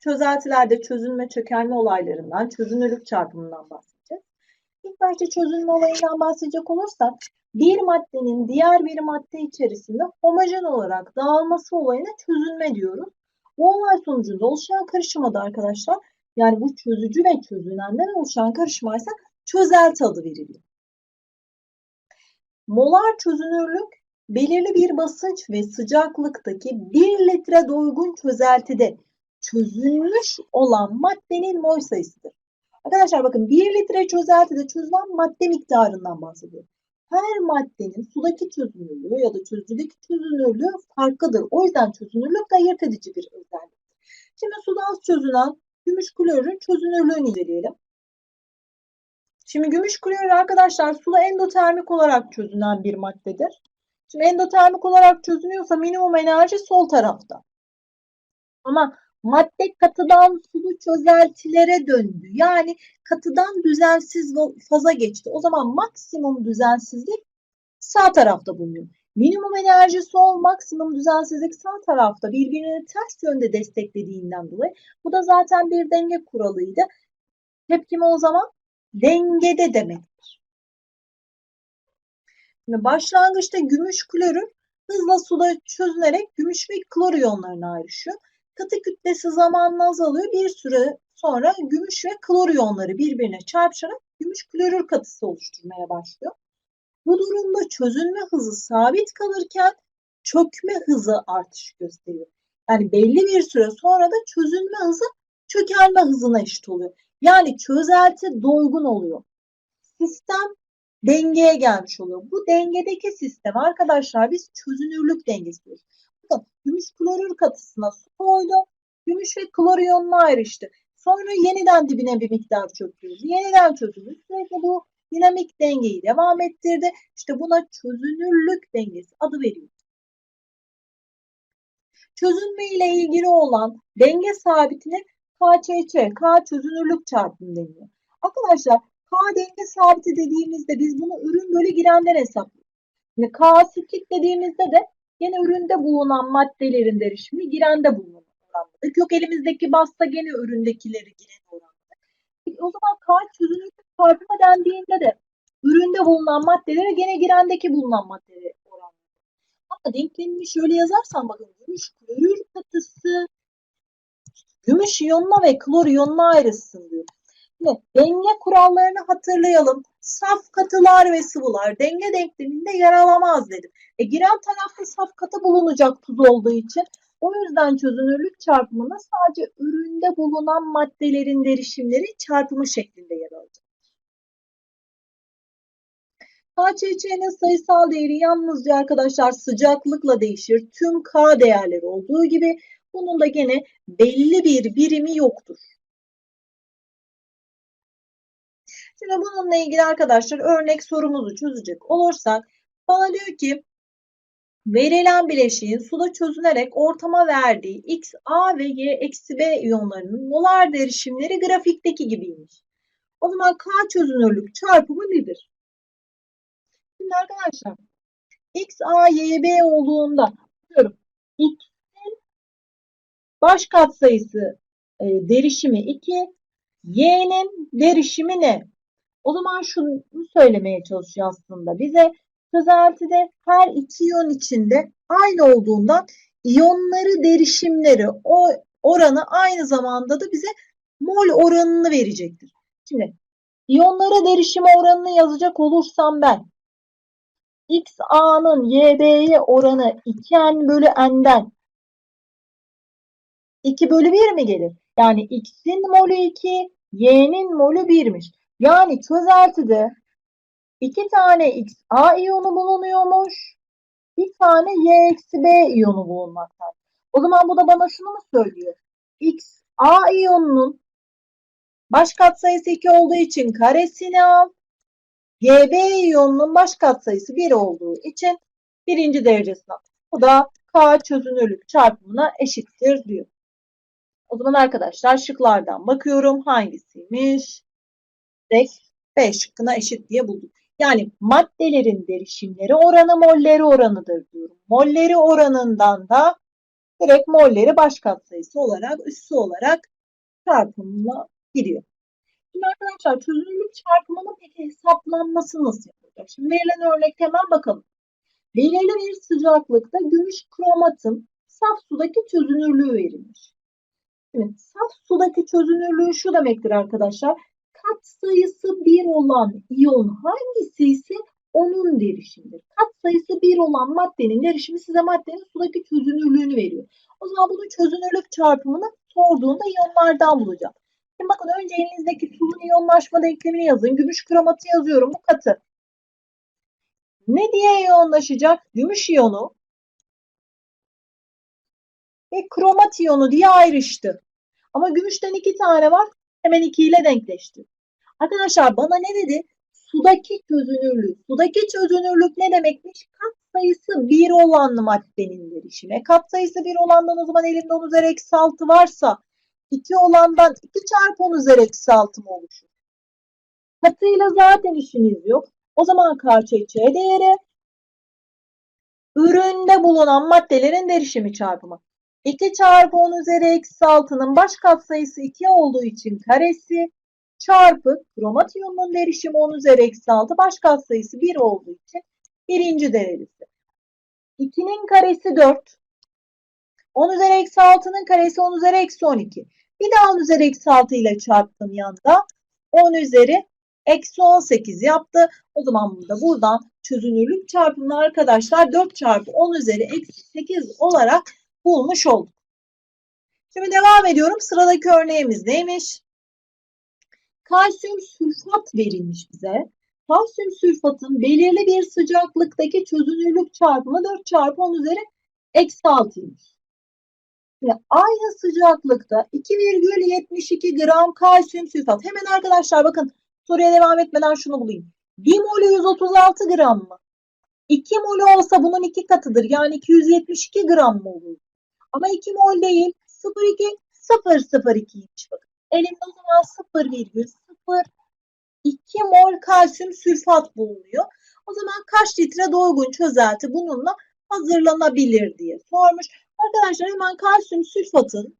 çözeltilerde çözünme çökelme olaylarından, çözünürlük çarpımından bahsedeceğiz. İlk başta çözünme olayından bahsedecek olursak bir maddenin diğer bir madde içerisinde homojen olarak dağılması olayına çözünme diyoruz. Bu olay sonucunda oluşan karışıma da arkadaşlar yani bu çözücü ve çözünenden oluşan karışmaysa çözelti adı veriliyor. Molar çözünürlük belirli bir basınç ve sıcaklıktaki 1 litre doygun çözeltide çözülmüş olan maddenin mol sayısıdır. Arkadaşlar bakın 1 litre çözeltide çözülen madde miktarından bahsediyorum. Her maddenin sudaki çözünürlüğü ya da çözücüdeki çözünürlüğü farklıdır. O yüzden çözünürlük ayırt edici bir özellik. Şimdi suda az çözünen gümüş klorürün çözünürlüğünü inceleyelim. Şimdi gümüş klorür arkadaşlar suda endotermik olarak çözünen bir maddedir. Şimdi endotermik olarak çözünüyorsa minimum enerji sol tarafta. Ama madde katıdan sulu çözeltilere döndü. Yani katıdan düzensiz faza geçti. O zaman maksimum düzensizlik sağ tarafta bulunuyor. Minimum enerji sol, maksimum düzensizlik sağ tarafta birbirini ters yönde desteklediğinden dolayı bu da zaten bir denge kuralıydı. Tepkime o zaman dengede demektir. Şimdi başlangıçta gümüş klorür hızla suda çözünerek gümüş ve klor iyonlarına ayrışıyor. Katı kütlesi zamanla azalıyor. Bir süre sonra gümüş ve klor iyonları birbirine çarpışarak gümüş klorür katısı oluşturmaya başlıyor. Bu durumda çözünme hızı sabit kalırken çökme hızı artış gösteriyor. Yani belli bir süre sonra da çözünme hızı çökelme hızına eşit oluyor. Yani çözelti doygun oluyor. Sistem dengeye gelmiş oluyor. Bu dengedeki sistem arkadaşlar biz çözünürlük dengesi diyoruz. Bakın gümüş klorür katısına su koydu. Gümüş ve klor iyonuna ayrıştı. Sonra yeniden dibine bir miktar çöktürdü. Yeniden çözüldü. Sürekli bu dinamik dengeyi devam ettirdi. İşte buna çözünürlük dengesi adı veriyor. Çözünme ile ilgili olan denge sabitine KÇÇ, K çözünürlük çarpımı deniyor. Arkadaşlar K denge sabiti dediğimizde biz bunu ürün bölü girenden hesaplıyoruz. Şimdi K siklik dediğimizde de yine üründe bulunan maddelerin derişimi girende bulunan oranladık. Yok elimizdeki basta gene üründekileri giren oranladık. O zaman K çözünürlük çarpımı dendiğinde de üründe bulunan maddeleri gene girendeki bulunan maddeleri oranladık. Ama denklemini şöyle yazarsam bakın gümüş klorür katısı gümüş iyonuna ve klor iyonuna ayrılsın diyor. Denge kurallarını hatırlayalım. Saf katılar ve sıvılar denge denkleminde yer alamaz dedim. E, giren tarafta saf katı bulunacak tuz olduğu için o yüzden çözünürlük çarpımında sadece üründe bulunan maddelerin derişimleri çarpımı şeklinde yer alacak. KÇÇ'nin sayısal değeri yalnızca arkadaşlar sıcaklıkla değişir. Tüm K değerleri olduğu gibi bunun da gene belli bir birimi yoktur. Şimdi bununla ilgili arkadaşlar örnek sorumuzu çözecek olursak bana diyor ki verilen bileşiğin suda çözünerek ortama verdiği X, A ve Y eksi B iyonlarının molar derişimleri grafikteki gibiymiş. O zaman K çözünürlük çarpımı nedir? Şimdi arkadaşlar X, A, Y, B olduğunda diyorum X'in baş katsayısı e, derişimi 2, Y'nin derişimi ne? O zaman şunu söylemeye çalışıyor aslında bize. Çözeltide her iki iyon içinde aynı olduğundan iyonları derişimleri o oranı aynı zamanda da bize mol oranını verecektir. Şimdi iyonlara derişim oranını yazacak olursam ben X A'nın YB'ye oranı 2N bölü N'den 2 bölü 1 mi gelir? Yani X'in molü 2, Y'nin molü 1'miş. Yani çözeltide iki tane X A iyonu bulunuyormuş. Bir tane Y eksi B iyonu bulunmaktadır. O zaman bu da bana şunu mu söylüyor? X A iyonunun baş katsayısı 2 olduğu için karesini al. GB iyonunun baş katsayısı 1 olduğu için birinci derecesine al. Bu da K çözünürlük çarpımına eşittir diyor. O zaman arkadaşlar şıklardan bakıyorum. Hangisiymiş? Direkt B şıkkına eşit diye bulduk. Yani maddelerin derişimleri oranı molleri oranıdır diyorum. Molleri oranından da direkt molleri baş katsayısı olarak, üssü olarak çarpımla giriyor. Şimdi arkadaşlar çözünürlük çarpımının peki hesaplanması nasıl yapılacak? Şimdi verilen örnekte hemen bakalım. Belirli bir sıcaklıkta gümüş kromatın saf sudaki çözünürlüğü verilmiş. Şimdi saf sudaki çözünürlüğü şu demektir arkadaşlar. Kat sayısı 1 olan iyon hangisi ise onun derişimidir. Kat sayısı 1 olan maddenin derişimi size maddenin sudaki çözünürlüğünü veriyor. O zaman bunun çözünürlük çarpımını sorduğunda iyonlardan bulacağım. Şimdi bakın önce elinizdeki suyun iyonlaşma denklemini yazın. Gümüş kromatı yazıyorum bu katı. Ne diye iyonlaşacak? Gümüş iyonu ve kromat iyonu diye ayrıştı. Ama gümüşten iki tane var. Hemen 2 ile denkleşti. Arkadaşlar bana ne dedi? Sudaki çözünürlük. Sudaki çözünürlük ne demekmiş? Kat sayısı 1 olan maddenin derişimi. Kat sayısı 1 olandan o zaman elimde 10 üzeri eksi 6 varsa 2 olandan 2 çarpı 10 üzeri eksi 6 mı oluşur? Katıyla zaten işiniz yok. O zaman KÇÇ değeri üründe bulunan maddelerin derişimi çarpımı. 2 çarpı 10 üzeri eksi 6'nın baş katsayısı 2 olduğu için karesi çarpı kromat iyonunun derişimi 10 üzeri eksi 6 baş katsayısı 1 olduğu için birinci derecesi. 2'nin karesi 4. 10 üzeri eksi 6'nın karesi 10 üzeri eksi 12. Bir daha 10 üzeri eksi 6 ile çarptım yanda. 10 üzeri eksi 18 yaptı. O zaman burada buradan çözünürlük çarpımını arkadaşlar 4 çarpı 10 üzeri eksi 8 olarak bulmuş olduk. Şimdi devam ediyorum. Sıradaki örneğimiz neymiş? Kalsiyum sülfat verilmiş bize. Kalsiyum sülfatın belirli bir sıcaklıktaki çözünürlük çarpımı 4 çarpı 10 üzeri eksi 6'ymış. Şimdi aynı sıcaklıkta 2,72 gram kalsiyum sülfat. Hemen arkadaşlar bakın soruya devam etmeden şunu bulayım. 1 molü 136 gram mı? 2 molü olsa bunun iki katıdır. Yani 272 gram mı olur? Ama 2 mol değil. 0,2 0,02'ymiş bakın. Elimde o zaman 0,02 mol kalsiyum sülfat bulunuyor. O zaman kaç litre doygun çözelti bununla hazırlanabilir diye sormuş. Arkadaşlar hemen kalsiyum sülfatın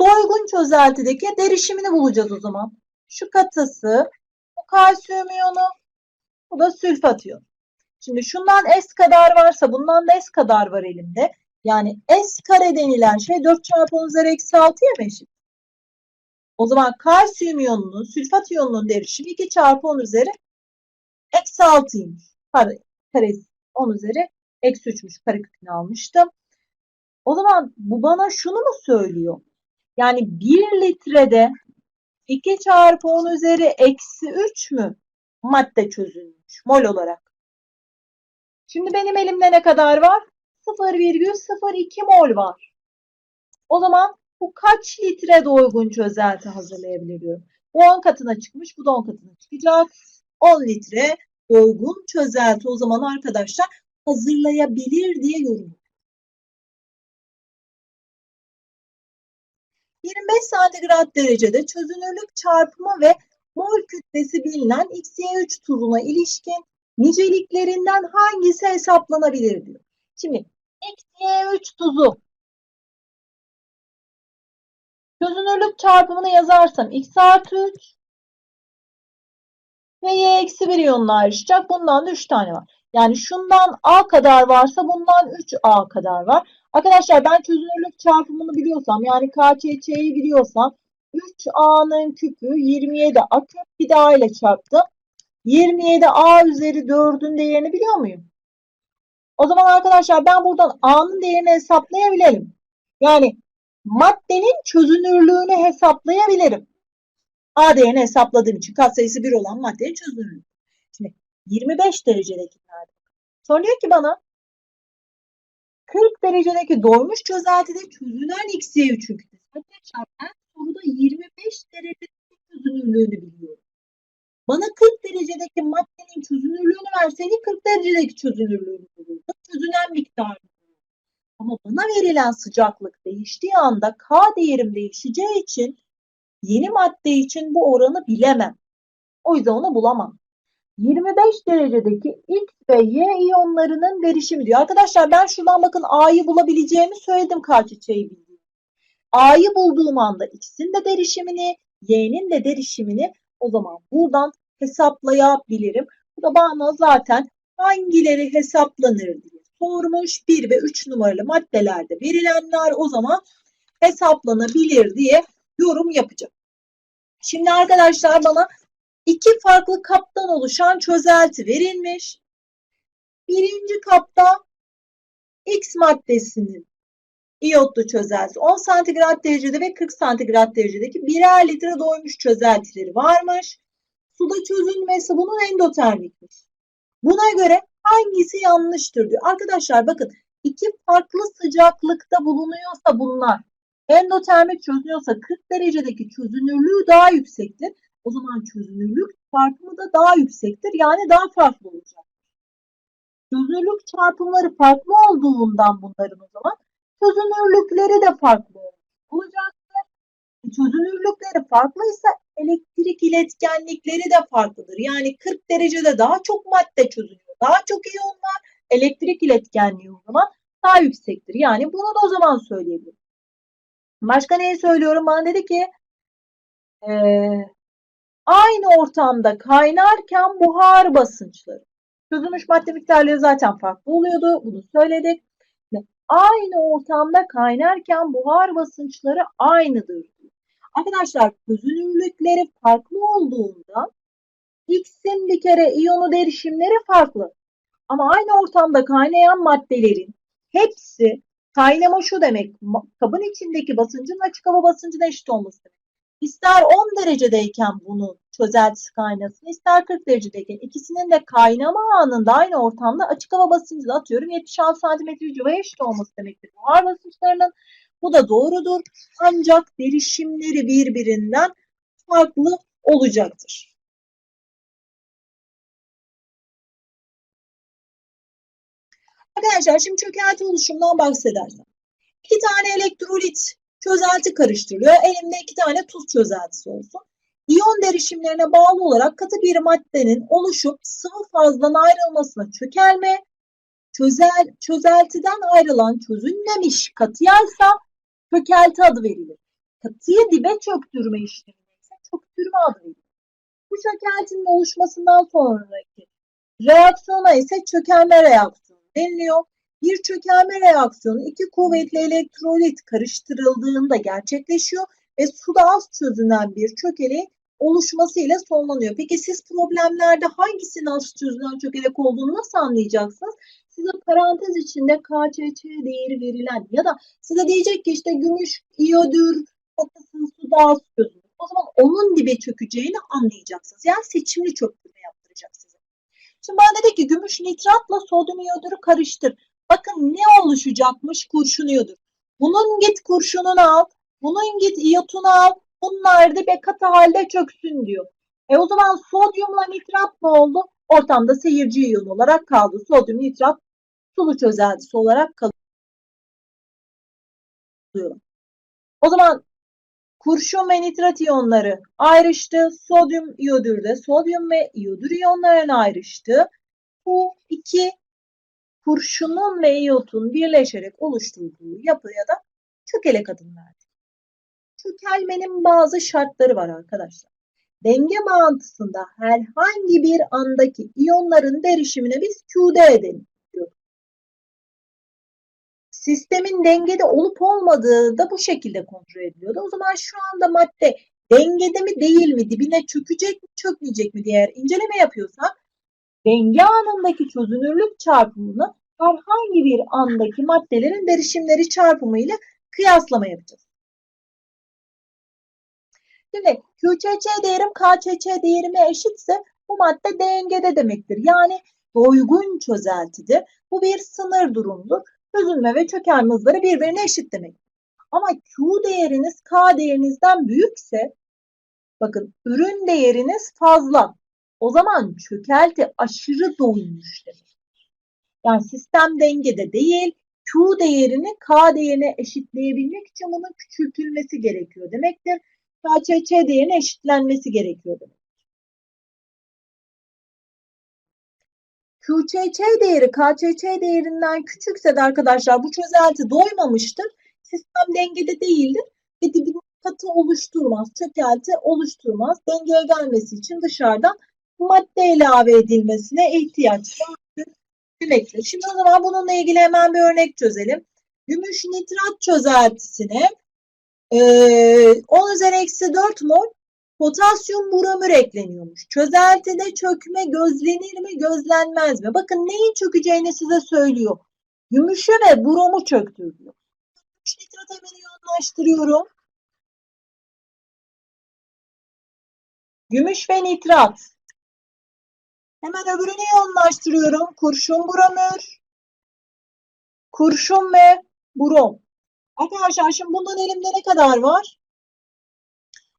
doygun çözeltideki derişimini bulacağız o zaman. Şu katısı, bu kalsiyum iyonu, bu da sülfat iyonu. Şimdi şundan S kadar varsa bundan da S kadar var elimde. Yani S kare denilen şey 4 çarpı 10 üzeri eksi 6'ya mı eşit? O zaman kalsiyum iyonunun, sülfat iyonunun derişimi 2 çarpı 10 üzeri eksi 6'ymış. Pardon, karesi 10 üzeri eksi 3'müş. Karekökünü almıştım. O zaman bu bana şunu mu söylüyor? Yani 1 litrede 2 çarpı 10 üzeri eksi 3 mü madde çözülmüş mol olarak? Şimdi benim elimde ne kadar var? 0,02 mol var. O zaman bu kaç litre doygun çözelti hazırlayabiliyorum? Bu 10 katına çıkmış, bu da 10 katına çıkacak. 10 litre doygun çözelti o zaman arkadaşlar hazırlayabilir diye yorum. 25 santigrat derecede çözünürlük çarpımı ve mol kütlesi bilinen XY3 tuzuna ilişkin niceliklerinden hangisi hesaplanabilir diyor. Şimdi XY3 tuzu çözünürlük çarpımını yazarsam X artı 3 ve Y eksi 1 iyonla ayrışacak. Bundan da 3 tane var. Yani şundan A kadar varsa bundan 3A kadar var. Arkadaşlar ben çözünürlük çarpımını biliyorsam yani KÇÇ'yi biliyorsam 3A'nın küpü 27A küp bir daha ile çarptım. 27A üzeri 4'ün değerini biliyor muyum? O zaman arkadaşlar ben buradan A'nın değerini hesaplayabilirim. Yani maddenin çözünürlüğünü hesaplayabilirim. A değerini hesapladığım için katsayısı 1 olan maddenin çözünürlüğü. Şimdi 25 derecedeki nerede? Soruyor ki bana 40 derecedeki doymuş çözeltide çözünen XY3'ün kütlesi. Arkadaşlar ben soruda 25 derecedeki çözünürlüğünü biliyorum. Bana 40 derecedeki maddenin çözünürlüğünü verseydi 40 derecedeki çözünürlüğünü bulurdum. Çözünen miktarını Ama bana verilen sıcaklık değiştiği anda K değerim değişeceği için yeni madde için bu oranı bilemem. O yüzden onu bulamam. 25 derecedeki X ve Y iyonlarının derişimi diyor. Arkadaşlar ben şuradan bakın A'yı bulabileceğimi söyledim kar çiçeği bildiğim. A'yı bulduğum anda X'in de derişimini, Y'nin de derişimini o zaman buradan hesaplayabilirim. Bu da bana zaten hangileri hesaplanır diye sormuş. 1 ve 3 numaralı maddelerde verilenler o zaman hesaplanabilir diye yorum yapacağım. Şimdi arkadaşlar bana iki farklı kaptan oluşan çözelti verilmiş. Birinci kapta X maddesinin iyotlu çözelti 10 santigrat derecede ve 40 santigrat derecedeki birer litre doymuş çözeltileri varmış. Suda çözülmesi bunun endotermikmiş. Buna göre hangisi yanlıştır diyor. Arkadaşlar bakın iki farklı sıcaklıkta bulunuyorsa bunlar endotermik çözünüyorsa 40 derecedeki çözünürlüğü daha yüksektir. O zaman çözünürlük çarpımı da daha yüksektir. Yani daha farklı olacak. Çözünürlük çarpımları farklı olduğundan bunların o zaman çözünürlükleri de farklı olacaktır. Çözünürlükleri farklıysa elektrik iletkenlikleri de farklıdır. Yani 40 derecede daha çok madde çözünüyor. Daha çok iyon var. Elektrik iletkenliği o zaman daha yüksektir. Yani bunu da o zaman söyleyebilirim. Başka neyi söylüyorum? Bana dedi ki e, aynı ortamda kaynarken buhar basınçları. Çözülmüş madde miktarları zaten farklı oluyordu. Bunu söyledik. Aynı ortamda kaynarken buhar basınçları aynıdır. Arkadaşlar çözünürlükleri farklı olduğunda X'in bir kere iyonu derişimleri farklı. Ama aynı ortamda kaynayan maddelerin hepsi kaynama şu demek. Kabın içindeki basıncın açık hava basıncına eşit olması. İster 10 derecedeyken bunu çözeltisi kaynasın, ister 40 derecedeyken ikisinin de kaynama anında aynı ortamda açık hava basıncı atıyorum 76 cm civaya eşit olması demektir. Buhar basınçlarının bu da doğrudur. Ancak derişimleri birbirinden farklı olacaktır. Arkadaşlar şimdi çökelti oluşumundan bahsedersem. İki tane elektrolit çözelti karıştırılıyor. Elimde iki tane tuz çözeltisi olsun. İyon derişimlerine bağlı olarak katı bir maddenin oluşup sıvı fazdan ayrılmasına çökelme, çözel, çözeltiden ayrılan çözünmemiş katıyaysa çökelti adı verilir. Katıyı dibe çöktürme işlemine ise çöktürme adı verilir. Bu çökeltinin oluşmasından sonraki reaksiyona ise çökelme reaksiyonu deniliyor. Bir çökelme reaksiyonu iki kuvvetli elektrolit karıştırıldığında gerçekleşiyor ve suda az çözünen bir çökeleğin oluşmasıyla sonlanıyor. Peki siz problemlerde hangisinin az çözünen çökelek olduğunu nasıl anlayacaksınız? Size parantez içinde KÇÇ değeri verilen ya da size diyecek ki işte gümüş, iyodür, katısı suda az çözünür. O zaman onun dibe çökeceğini anlayacaksınız. Yani seçimli çöktürme yaptıracak size. Şimdi bana dedi ki gümüş nitratla sodyum iyodürü karıştır. Bakın ne oluşacakmış kurşun iyodür. Bunun git kurşununu al, bunun git iyotunu al, bunlar dibe katı halde çöksün diyor. E o zaman sodyumla nitrat ne oldu? Ortamda seyirci iyon olarak kaldı. Sodyum nitrat sulu çözeltisi olarak kalıyor. O zaman kurşun ve nitrat iyonları ayrıştı. Sodyum iyodürde sodyum ve iyodür iyonlarına ayrıştı. Bu iki kurşunun ve iyotun birleşerek oluşturduğu yapıya da çökelek adını verdik. Çökelmenin bazı şartları var arkadaşlar. Denge bağıntısında herhangi bir andaki iyonların derişimine biz QD edelim. Sistemin dengede olup olmadığı da bu şekilde kontrol ediliyordu. O zaman şu anda madde dengede mi değil mi, dibine çökecek mi, çökmeyecek mi diye eğer inceleme yapıyorsak denge anındaki çözünürlük çarpımını herhangi bir andaki maddelerin derişimleri çarpımıyla kıyaslama yapacağız. Şimdi QÇÇ değerim KÇÇ değerime eşitse bu madde dengede demektir. Yani doygun çözeltidir. Bu bir sınır durumdur. Çözülme ve çökelme hızları birbirine eşit demek. Ama Q değeriniz K değerinizden büyükse bakın ürün değeriniz fazla. O zaman çökelti aşırı doymuş demek. Yani sistem dengede değil. Q değerini K değerine eşitleyebilmek için bunun küçültülmesi gerekiyor demektir. KÇÇ değerine eşitlenmesi gerekiyor demek. QÇÇ değeri KÇÇ değerinden küçükse de arkadaşlar bu çözelti doymamıştır. Sistem dengede değildir ve dibinde katı oluşturmaz, çökelti oluşturmaz. Dengeye gelmesi için dışarıdan madde ilave edilmesine ihtiyaç vardır demektir. Şimdi o zaman bununla ilgili hemen bir örnek çözelim. Gümüş nitrat çözeltisine eee 10 üzeri eksi 4 mol potasyum bromür ekleniyormuş. Çözeltide çökme gözlenir mi gözlenmez mi? Bakın neyin çökeceğini size söylüyor. Gümüşü ve bromu çöktür. Gümüş nitrat hemen yoğunlaştırıyorum. Gümüş ve nitrat. Hemen öbürünü yoğunlaştırıyorum. Kurşun bromür. Kurşun ve brom. Arkadaşlar şimdi bundan elimde ne kadar var?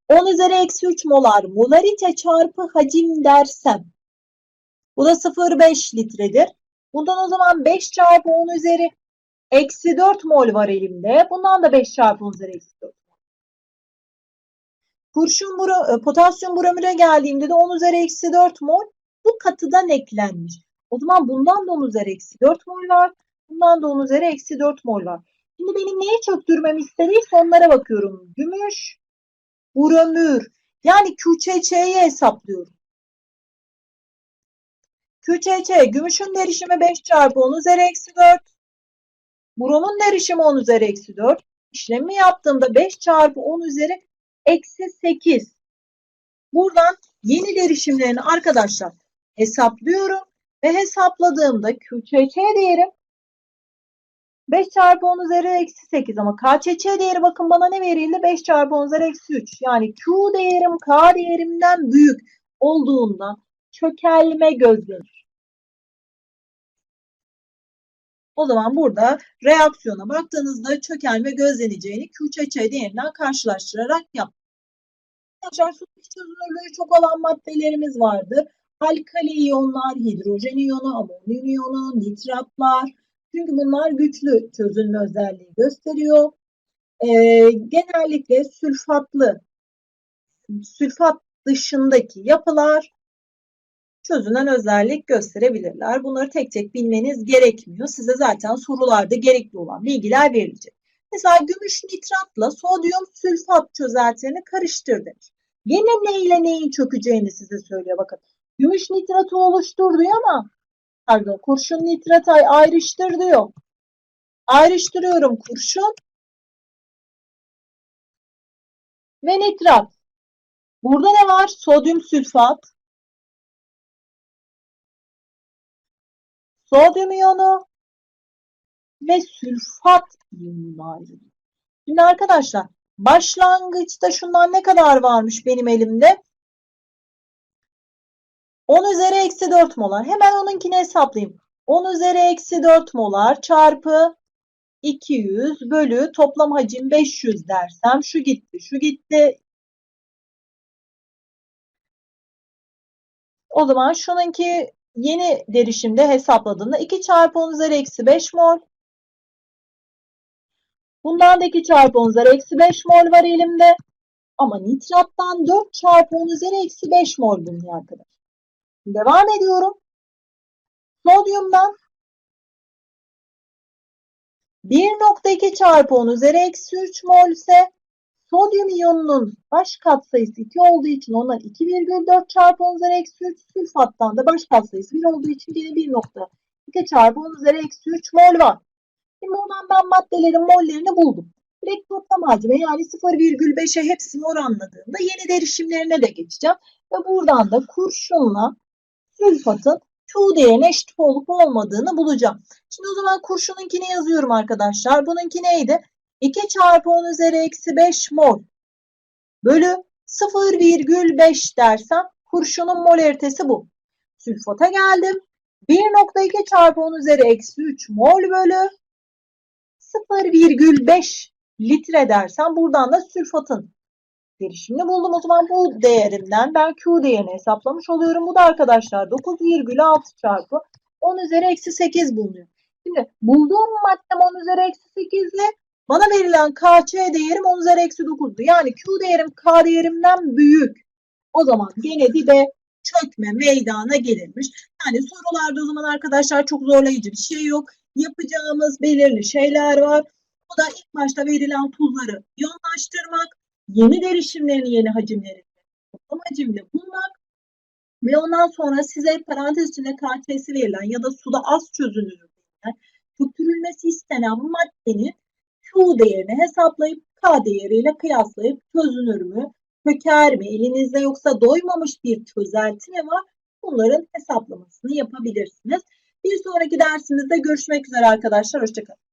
10 üzeri eksi 3 molar molarite çarpı hacim dersem. Bu da 0,5 litredir. Bundan o zaman 5 çarpı 10 üzeri eksi 4 mol var elimde. Bundan da 5 çarpı 10 üzeri eksi 4. Kurşun bro, e, potasyum bromüre geldiğimde de 10 üzeri eksi 4 mol bu katıdan eklenmiş. O zaman bundan da 10 üzeri eksi 4 mol var. Bundan da 10 üzeri eksi 4 mol var. Şimdi benim neyi çöktürmemi istediyse onlara bakıyorum. Gümüş, bromür. Yani QÇÇ'yi hesaplıyorum. QÇÇ, gümüşün derişimi 5 çarpı 10 üzeri eksi 4. Bromun derişimi 10 üzeri eksi 4. İşlemi yaptığımda 5 çarpı 10 üzeri eksi 8. Buradan yeni derişimlerini arkadaşlar hesaplıyorum. Ve hesapladığımda QÇÇ değerim 5 çarpı 10 üzeri eksi 8 ama KÇÇ değeri bakın bana ne verildi? 5 çarpı 10 üzeri eksi 3. Yani Q değerim K değerimden büyük olduğunda çökelme gözlenir. O zaman burada reaksiyona baktığınızda çökelme gözleneceğini QÇÇ değerinden karşılaştırarak yap. Arkadaşlar su çözünürlüğü çok olan maddelerimiz vardı. Alkali iyonlar, hidrojen iyonu, amonyum iyonu, nitratlar. Çünkü bunlar güçlü çözünme özelliği gösteriyor. Ee, genellikle sülfatlı, sülfat dışındaki yapılar çözünen özellik gösterebilirler. Bunları tek tek bilmeniz gerekmiyor. Size zaten sorularda gerekli olan bilgiler verilecek. Mesela gümüş nitratla sodyum sülfat çözeltilerini karıştır. Yine ne ile neyin çökeceğini size söylüyor bakın. Gümüş nitratı oluştur diyor ama pardon kurşun nitratı ayrıştır diyor. Ayrıştırıyorum kurşun ve nitrat. Burada ne var? Sodyum sülfat. Sodyum iyonu ve sülfat iyonu ayrılıyor. Şimdi arkadaşlar başlangıçta şundan ne kadar varmış benim elimde? 10 üzeri eksi 4 molar. Hemen onunkini hesaplayayım. 10 üzeri eksi 4 molar çarpı 200 bölü toplam hacim 500 dersem şu gitti, şu gitti. O zaman şununki yeni derişimde hesapladığımda 2 çarpı 10 üzeri eksi 5 mol. Bundan da 2 çarpı 10 üzeri eksi 5 mol var elimde. Ama nitrattan 4 çarpı 10 üzeri eksi 5 mol bulunuyor arkadaşlar. Devam ediyorum. Sodyumdan 1.2 çarpı 10 üzeri eksi 3 mol ise sodyum iyonunun baş katsayısı 2 olduğu için ondan 2,4 çarpı 10 üzeri eksi 3 sülfattan da baş katsayısı 1 olduğu için yine 1.2 çarpı 10 üzeri eksi 3 mol var. Şimdi oradan ben maddelerin mollerini buldum. Direkt toplam hacmi yani 0,5'e hepsini oranladığımda yeni derişimlerine de geçeceğim. Ve buradan da kurşunla sülfatın Q değerine eşit olup olmadığını bulacağım. Şimdi o zaman kurşununkini yazıyorum arkadaşlar. Bununki neydi? 2 çarpı 10 üzeri eksi 5 mol bölü 0,5 dersem kurşunun molaritesi bu. Sülfata geldim. 1.2 çarpı 10 üzeri eksi 3 mol bölü 0,5 litre dersem buradan da sülfatın derişimini buldum. O zaman bu değerinden ben Q değerini hesaplamış oluyorum. Bu da arkadaşlar 9,6 çarpı 10 üzeri eksi 8 bulunuyor. Şimdi bulduğum maddem 10 üzeri eksi 8 ile bana verilen KC değerim 10 üzeri eksi 9'du. Yani Q değerim K değerimden büyük. O zaman gene dibe çökme meydana gelirmiş. Yani sorularda o zaman arkadaşlar çok zorlayıcı bir şey yok. Yapacağımız belirli şeyler var. Bu da ilk başta verilen tuzları yoğunlaştırmak, yeni derişimlerini, yeni hacimlerini toplam hacimde bulmak ve ondan sonra size parantez içinde KT'si verilen ya da suda az çözünür denilen köpürülmesi istenen maddenin Q değerini hesaplayıp K değeriyle kıyaslayıp çözünür mü, köker mi, elinizde yoksa doymamış bir çözelti mi var? Bunların hesaplamasını yapabilirsiniz. Bir sonraki dersimizde görüşmek üzere arkadaşlar. Hoşçakalın.